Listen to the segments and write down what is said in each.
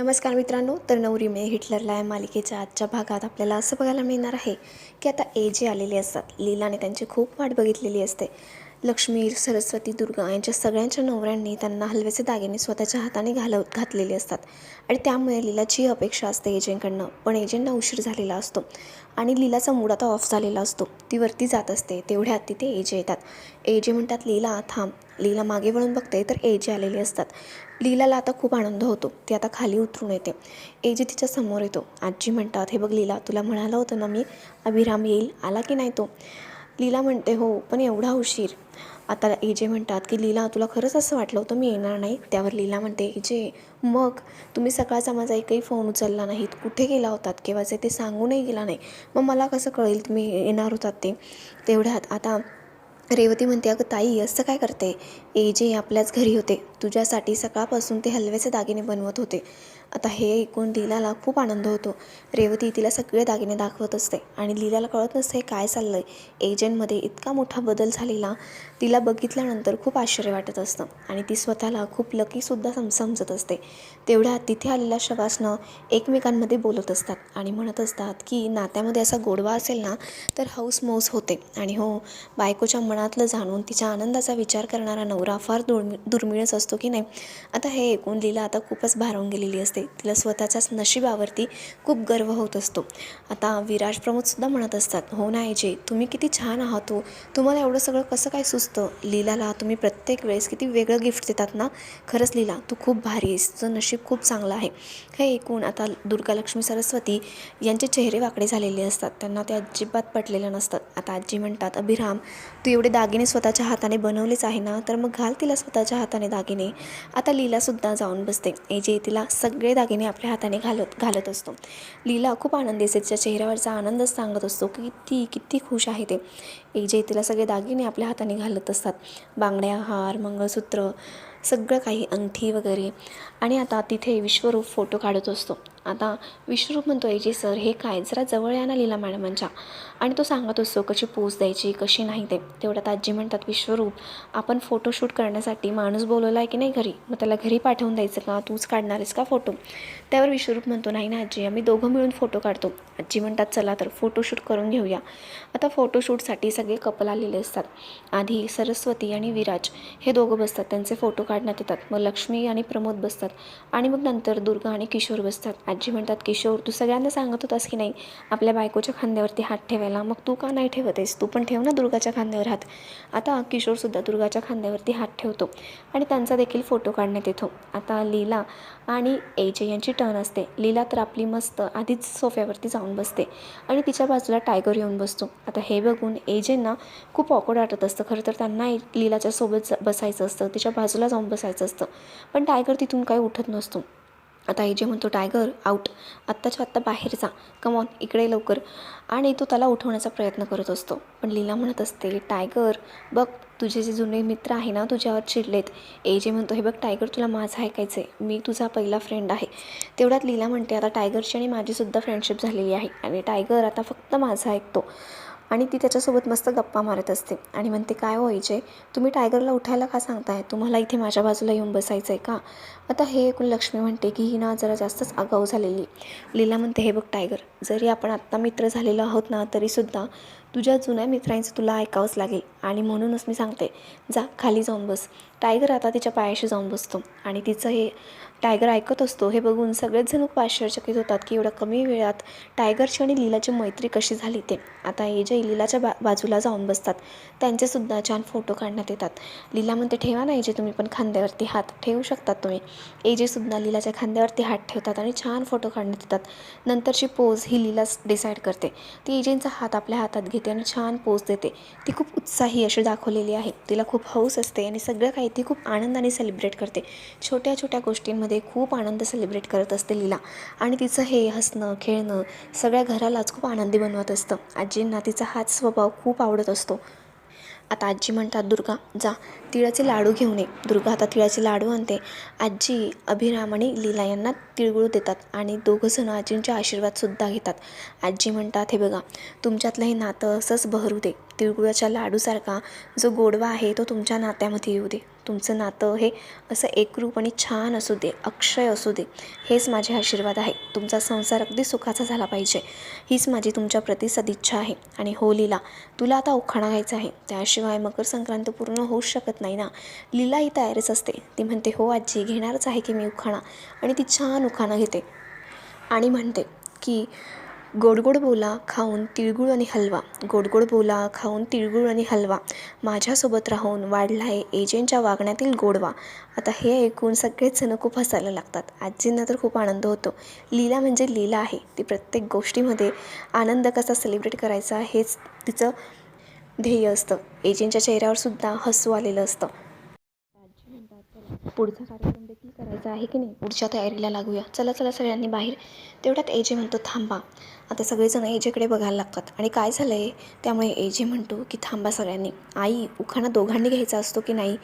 नमस्कार मित्रांनो तर नवरी मे हिटलरला या मालिकेच्या आजच्या भागात आपल्याला असं बघायला मिळणार आहे की आता ए जे आलेले असतात. लीलाने त्यांची खूप वाट बघितलेली असते. लक्ष्मी सरस्वती दुर्गा यांच्या सगळ्यांच्या नवऱ्यांनी त्यांना हलव्याचे दागिने स्वतःच्या हाताने घालव घातलेले असतात. आणि त्यामुळे लीलाची अपेक्षा असते एजंटकडनं. पण एजंटना उशीर झालेला असतो. आणि लीलाचा मूड आता ऑफ झालेला असतो. ती वरती जात असते. तेवढ्यात तिथे एजे येतात. एजे म्हणतात लीला थांब. लीला मागे वळून बघते तर एजे आलेले असतात. लीलाला आता खूप आनंद होतो. ती आता खाली उतरून येते. एजी तिच्या समोर येतो. आजी म्हणतात हे बघ लीला तुला म्हणालं होतं ना मी अभिराम येईल? आला की नाही तो? लीला म्हणते हो पण एवढा उशीर. आता एजे म्हणतात की लीला तुला खरंच असं वाटलं होतं मी येणार नाही? त्यावर लीला म्हणते एजे मग तुम्ही सकाळचा माझा एकही फोन उचलला नाहीत? कुठे गेला होतात? केव्हाचे ते सांगूनही गेला नाही? मग मला कसं कळेल तुम्ही येणार होतात ते? तेवढ्यात आता रेवती म्हणते अगं ताई असं काय करते? ए जे आपल्याच घरी होते. तुझ्यासाठी सकाळपासून ते हलव्याचे दागिने बनवत होते. आता हे ऐकून लीलाला खूप आनंद होतो. रेवती तिला सगळे दागिने दाखवत असते. आणि लीलाला कळत नसते काय चाललं आहे एजंटमध्ये इतका मोठा बदल झालेला तिला बघितल्यानंतर खूप आश्चर्य वाटत असतं. आणि ती स्वतःला खूप लकीसुद्धा सम समजत असते. तेवढ्या तिथे आलेल्या शवासनं एकमेकांमध्ये बोलत असतात. आणि म्हणत असतात की नात्यामध्ये असा गोडवा असेल ना तर हौस मौस होते. आणि हो बायकोच्या मनातलं जाणून तिच्या आनंदाचा विचार करणारा नवरा फार दुर्मि दुर्मिळच असतो की नाही? आता हे ऐकून लीला आता खूपच भारावून गेलेली असते. तिला स्वतःच्याच नशिबावरती खूप गर्व होत असतो. आता विराज प्रमोदसुद्धा म्हणत असतात हो ना जे तुम्ही किती छान आहात हो. तुम्हाला एवढं सगळं कसं काय सुचतं? लीलाला तुम्ही प्रत्येक वेळेस किती वेगळं गिफ्ट देतात ना? खरंच लीला तू खूप भारी आहेस. तुझं नशीब खूप चांगलं आहे. हे ऐकून आता दुर्गालक्ष्मी सरस्वती यांचे चेहरे वाकडे झालेले असतात. त्यांना ते अजिबात पटलेलं नसतात आता आजी म्हणतात अभिराम तू एवढे दागिने स्वतःच्या हाताने बनवलेच आहे ना? तर मग घाल तिला स्वतःच्या हाताने दागिने. आता लीलासुद्धा जाऊन बसते. एजे तिला सगळे दागिने आपल्या हाताने घालत घालत असतो. लीला खूप आनंदी असते. तिच्या चेहऱ्यावरचा आनंदच सांगत असतो. की ती किती खुश आहे ते. एजे तिला सगळे दागिने आपल्या हाताने घालत असतात. बांगड्या हार मंगळसूत्र सगळं काही अंगठी वगैरे. आणि आता तिथे विश्वरूप फोटो काढत असतो. आता विश्वरूप म्हणतो आहे जी सर हे काय? जरा जवळ या ना लीला मॅडमांच्या. आणि तो सांगत असतो कशी पोच द्यायची कशी नाही ते. तेवढ्यात आजी म्हणतात विश्वरूप आपण फोटोशूट करण्यासाठी माणूस बोलवला आहे की नाही घरी? मग त्याला घरी पाठवून द्यायचं का? तूच काढणार आहेस का फोटो त्यावर विश्वरूप म्हणतो नाही ना आजी आम्ही दोघं मिळून फोटो काढतो. आजी म्हणतात चला तर फोटोशूट करून घेऊया. आता फोटोशूटसाठी सगळे कपल आलेले असतात. आधी सरस्वती आणि विराज हे दोघं बसतात त्यांचे फोटो काढण्यात येतात. मग लक्ष्मी आणि प्रमोद बसतात आणि मग नंतर दुर्गा आणि किशोर बसतात. आजी म्हणतात किशोर तू सगळ्यांना सांगत होतास की नाही आपल्या बायकोच्या खांद्यावरती हात ठेवायला? मग तू का नाही ठेवत आहेस? तू पण ठेव ना दुर्गाच्या खांद्यावर हात. आता किशोरसुद्धा दुर्गाच्या खांद्यावरती हात ठेवतो आणि त्यांचा देखील फोटो काढण्यात येतो. आता लीला आणि एजे यांची टर्न असते. लीला तर आपली मस्त आधीच सोफ्यावरती जाऊन बसते आणि तिच्या बाजूला टायगर येऊन बसतो. आता हे बघून एजेंना खूप ऑकड वाटत असतं. खरं तर त्यांना लीलाच्या सोबत बसायचं असतं. तिच्या बाजूला जाऊन बसायचं असतं. पण टायगर तिथून काही उठत नसतो. आता जे म्हणतो टायगर आऊट आत्ताच्या आत्ता बाहेर जा. कमॉन इकडे लवकर. आणि तो त्याला उठवण्याचा प्रयत्न करत असतो. पण लीला म्हणत असते टायगर बघ तुझे जे जुने मित्र आहे ना तुझ्यावर चिडलेत. ए जे म्हणतो हे बघ टायगर तुला माझं ऐकायचं आहे मी तुझा पहिला फ्रेंड आहे. तेवढ्यात लीला म्हणते आता टायगरची आणि माझीसुद्धा फ्रेंडशिप झालेली आहे. आणि टायगर आता फक्त माझा ऐकतो. आणि ती त्याच्यासोबत मस्त गप्पा मारत असते. आणि म्हणते काय हो व्हायचे तुम्ही टायगरला उठायला का सांगताय? तुम्हाला इथे माझ्या बाजूला येऊन बसायचं आहे का? आता हे ऐकून लक्ष्मी म्हणते की ही ना जरा जास्तच आगाऊ झालेली. लीला म्हणते हे बघ टायगर जरी आपण आत्ता मित्र झालेलो आहोत ना तरीसुद्धा तुझ्या जुन्या मित्रांचं तुला ऐकावंच लागेल. आणि म्हणूनच मी सांगते जा खाली जाऊन बस. टायगर आता तिच्या पायाशी जाऊन बसतो. आणि तिचं हे टायगर ऐकत असतो हे बघून सगळेच जण खूप आश्चर्यचकित होतात की एवढ्या कमी वेळात टायगरची आणि लीलाची मैत्री कशी झाली ते. आता हे जे लीलाच्या बा बाजूला जाऊन बसतात त्यांचेसुद्धा छान फोटो काढण्यात येतात. लीला म्हणते ठेवा ना जे तुम्ही पण खांद्यावरती हात ठेवू शकतात तुम्ही. एजेसुद्धा लीलाच्या खांद्यावरती हात ठेवतात आणि छान फोटो काढण्यात येतात. नंतरची पोज ही लीलाच डिसाईड करते. ती एजेंचा हात आपल्या हातात घेते. आणि छान पोज देते. ती खूप उत्साही अशी दाखवलेली आहे. तिला खूप हौस असते आणि सगळं काही ती खूप आनंदाने सेलिब्रेट करते. छोट्या छोट्या गोष्टींमध्ये खूप आनंद सेलिब्रेट करत असते लीला. आणि तिचं हे हसणं खेळणं सगळ्या घरालाच खूप आनंदी बनवत असतं. आजींना तिचा हाच स्वभाव खूप आवडत असतो. आता आजी म्हणतात दुर्गा जा तिळाचे लाडू घेऊन ये. दुर्गा आता तिळाचे लाडू आणते. आजी अभिराम आणि लीला यांना तिळगुळ देतात आणि दोघंजणं आजींचे आशीर्वादसुद्धा घेतात. आजी म्हणतात हे बघा तुमच्यातलं हे नातं असंच बहरू दे. तिळगुळाच्या लाडूसारखा जो गोडवा आहे तो तुमच्या नात्यामध्ये येऊ दे. तुमचं नातं हे असं एकरूप आणि छान असू दे अक्षय असू दे हेच माझे आशीर्वाद आहे. तुमचा संसार अगदी सुखाचा झाला पाहिजे. हीच माझी तुमच्या प्रति सदिच्छा आहे. आणि हो लीला तुला आता उखाणा घ्यायचा आहे. त्याशिवाय मकर संक्रांत पूर्ण होऊच शकत नाही ना? लीला ही तयारीच असते. ती म्हणते हो आजी घेणारच आहे की मी उखाणा. आणि ती छान उखाणा घेते. आणि म्हणते की गोड गोड बोला खाऊन तिळगुळ आणि हलवा. गोड गोड बोला खाऊन तिळगुळ आणि हलवा. माझ्यासोबत राहून वाढला आहे एजेंटच्या वागण्यातील गोडवा. आता हे ऐकून सगळेच जण खूप हसायला लागतात. आजींना तर खूप आनंद होतो. लीला म्हणजे लीला आहे. ती प्रत्येक गोष्टीमध्ये आनंद कसा सेलिब्रेट करायचा हेच तिचं ध्येय असतं. एजेंटच्या चेहऱ्यावर सुद्धा हसू आलेलं असतं. पुढचा कार्यक्रम देखील करायचा आहे की नाही पुढच्या तयारीला लागूया. चला चला सगळ्यांनी बाहेर. तेवढ्यात एजे म्हणतो थांबा. आता सगळेजण एजेकडे बघायला लागतात. आणि काय झालं आहे त्यामुळे एजे म्हणतो की थांबा सगळ्यांनी. आई उखाणा दोघांनी घ्यायचा असतो की नाही?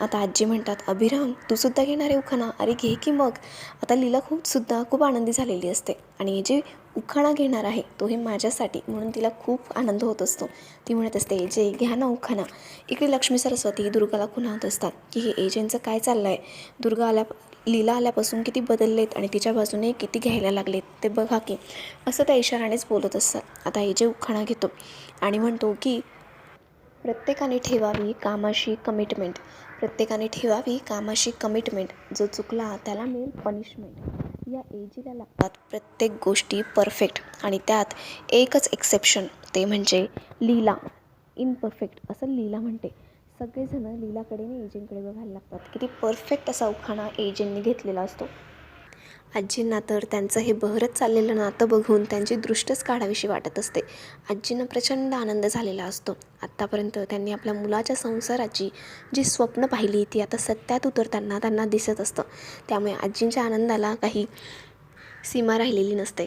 आता आजी म्हणतात अभिराम तू सुद्धा घेणार आहे उखाणा? अरे घे की मग. आता लीला खूप सुद्धा खूप आनंदी झालेली असते. आणि जे उखाणा घेणार आहे तो हे माझ्यासाठी. म्हणून तिला खूप आनंद होत असतो. ती म्हणत असते जे घ्या ना उखाणा. इकडे लक्ष्मी सरस्वती दुर्गाला खुणावत असतात. की हे एजेंटचं काय चाललं आहे दुर्गा आल्या लीला आल्यापासून किती बदललेत आणि तिच्या बाजूने किती घ्यायला लागलेत ते बघा की. असं त्या इशारानेच बोलत असतात. आता एजे उखाणा घेतो. आणि म्हणतो की प्रत्येकाने ठेवावी कामाशी कमिटमेंट प्रत्येकाने ठेवावी कामाशी कमिटमेंट जो चुकला त्याला मिळेल पनिशमेंट या एजीला लागतात प्रत्येक गोष्टी परफेक्ट आणि त्यात एकच एक्सेप्शन ते म्हणजे लीला. इनपरफेक्ट असं लीला म्हणते. सगळेजणं लीलाकडे आणि एजंटकडे बघायला लागतात. किती परफेक्ट असा उखाणा एजंटने घेतलेला असतो. आजींना तर त्यांचं हे बहरत चाललेलं नातं बघून त्यांची दृष्टच काढावीशी वाटत असते. आजींना प्रचंड आनंद झालेला असतो. आत्तापर्यंत त्यांनी आपल्या मुलाच्या संसाराची जी स्वप्न पाहिली ती आता सत्यात उतरताना त्यांना दिसत असतं. त्यामुळे आजींच्या आनंदाला काही सीमा राहिलेली नसते.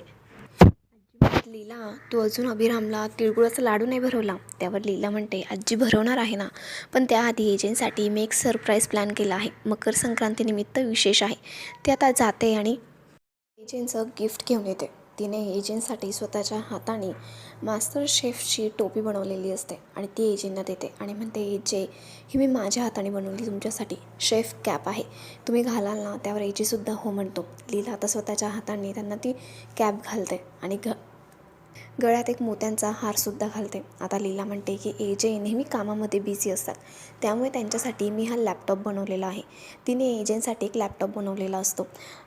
लीला तू अजून अभिरामला तिळगुळाचा लाडू नाही भरवला. त्यावर लीला म्हणते आजी भरवणार आहे ना. पण त्याआधी एजंटसाठी मी एक सरप्राईज प्लॅन केला आहे. मकर संक्रांतीनिमित्त विशेष आहे. ते आता जाते आणि एजंटचं गिफ्ट घेऊन येते. तिने एजंटसाठी स्वतःच्या हाताने मास्टर शेफची टोपी बनवलेली असते आणि ती एजेंटना देते आणि म्हणते एजे ही मी माझ्या हाताने बनवली तुमच्यासाठी शेफ कॅप आहे. तुम्ही घालाल ना त्यावर एजीसुद्धा हो म्हणतो. लीला आता स्वतःच्या हाताने त्यांना ती कॅप घालते आणि घ गळ्यात एक मोत्यांचा हारसुद्धा घालते. आता लीला म्हणते की ए जे नेहमी कामामध्ये बिझी असतात. त्यामुळे त्यांच्यासाठी मी हा लॅपटॉप बनवलेला आहे. तिने एजेंसाठी एक लॅपटॉप बनवलेला असतो.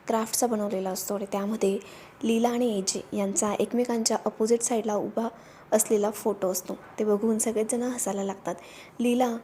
क्राफ्टचा बनवलेला असतो आणि त्यामध्ये लीला आणि एजे यांचा एकमेकांच्या अपोजिट साईडला उभा असलेला फोटो असतो. ते बघून सगळेच जण हसायला लागतात. लीला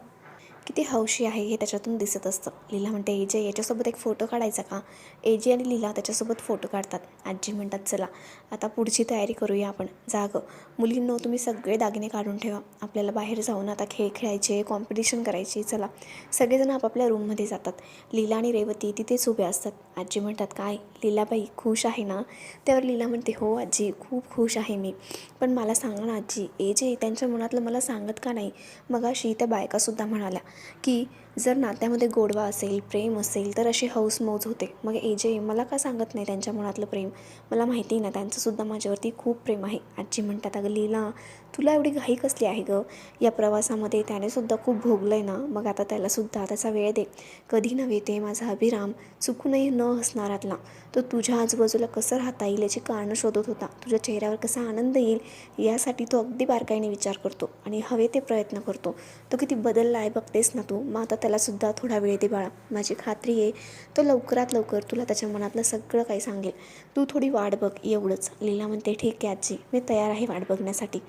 किती हौशी आहे हे त्याच्यातून दिसत असतं. लीला म्हणते एजे याच्यासोबत एक फोटो काढायचा का? एजे आणि लीला त्याच्यासोबत फोटो काढतात. आजी म्हणतात चला आता पुढची तयारी करूया आपण. जागं मुलींनो तुम्ही सगळे दागिने काढून ठेवा. आपल्याला बाहेर जाऊन आता खेळ खेळायचे कॉम्पिटिशन करायची चला. सगळेजण आपापल्या रूममध्ये जातात. लीला आणि रेवती तिथेच उभे असतात. आजी म्हणतात काय? लीलाबाई खुश आहे ना? त्यावर लीला म्हणते हो आजी खूप खुश आहे मी. पण मला सांगा ना आजी एजे त्यांच्या मनातलं मला सांगत का नाही? मग अशी त्या बायकासुद्धा म्हणाल्या की जर नात्यामध्ये गोडवा असेल प्रेम असेल तर अशी हौस मौज होते. मग ए जे मला का सांगत नाही त्यांच्या मनातलं प्रेम? मला माहिती ना त्यांचंसुद्धा माझ्यावरती खूप प्रेम आहे. आजी म्हणतात अगं लीला तुला एवढी घाई कसली आहे गं? या प्रवासामध्ये त्यानेसुद्धा खूप भोगलं आहे ना. मग आता त्यालासुद्धा त्याचा वेळ दे. कधी नव्हे ते माझा अभिराम. चुकूनही न हसणारातला तो तुझ्या आजूबाजूला कसं राहता येईल याची कारणं शोधत होता. तुझ्या चेहऱ्यावर कसा आनंद येईल यासाठी तो अगदी बारकाईने विचार करतो आणि हवे ते प्रयत्न करतो. तो किती बदलला आहे बघतेस ना तू. मग आता त्यालासुद्धा थोडा वेळ दे बाळा. माझी खात्री आहे तो लवकरात लवकर तुला त्याच्या मनातलं सगळं काही सांगेल. तू थोडी वाट बघ एवढंच. लीला म्हणते ठीक आहे आजी मी तयार आहे वाट बघण्यासाठी.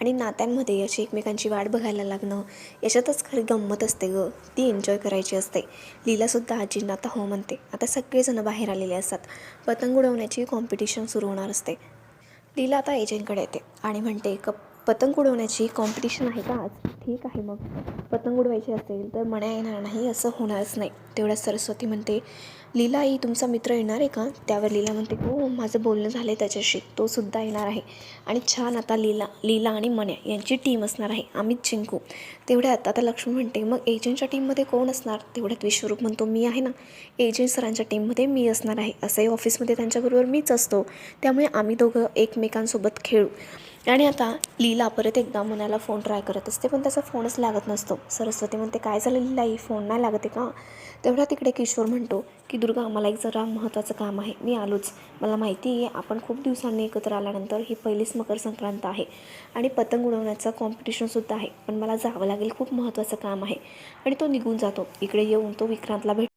आणि नात्यांमध्ये अशी एकमेकांची वाट बघायला लागणं याच्यातच खरी गंमत असते गं. ती एन्जॉय करायची असते. लीलासुद्धा आजींना आता हो म्हणते. आता सगळेजणं बाहेर आलेले असतात. पतंग उडवण्याची कॉम्पिटिशन सुरू होणार असते. लीला आता एजंटकडे येते आणि म्हणते कप पतंग उडवण्याची कॉम्पिटिशन आहे का आज? ठीक आहे मग. पतंग उडवायची असेल तर मण्या येणार नाही असं होणारच नाही. तेवढ्या सरस्वती म्हणते लीला आई तुमचा मित्र येणार आहे का? त्यावर लीला म्हणते हो माझं बोलणं झालं आहे त्याच्याशी. तो सुद्धा येणार आहे. आणि छान आता लीला लीला आणि मण्या यांची टीम असणार आहे आम्हीच जिंकू तेवढ्यात आता लक्ष्मी म्हणते मग एजंटच्या टीममध्ये कोण असणार? तेवढ्यात विश्वरूप म्हणतो मी आहे ना. एजंट सरांच्या टीममध्ये मी असणार आहे. असंही ऑफिसमध्ये त्यांच्याबरोबर मीच असतो. त्यामुळे आम्ही दोघं एकमेकांसोबत खेळू. आणि आता लीला परत एकदा मुलाला फोन ट्राय करत असते पण त्याचा फोनच लागत नसतो. सरस्वती म्हणते काय झालं लीलाई फोन नाही लागत का? तेवढा तिकडे किशोर म्हणतो की दुर्गा मला एक जरा महत्त्वाचं काम आहे. मी आलोच. मला माहिती आहे आपण खूप दिवसांनी एकत्र आल्यानंतर ही पहिलीच मकर संक्रांत आहे आणि पतंग उडवण्याचं कॉम्पिटिशनसुद्धा आहे. पण मला जावं लागेल खूप महत्त्वाचं काम आहे. आणि तो निघून जातो. इकडे येऊन तो विक्रांतला भेट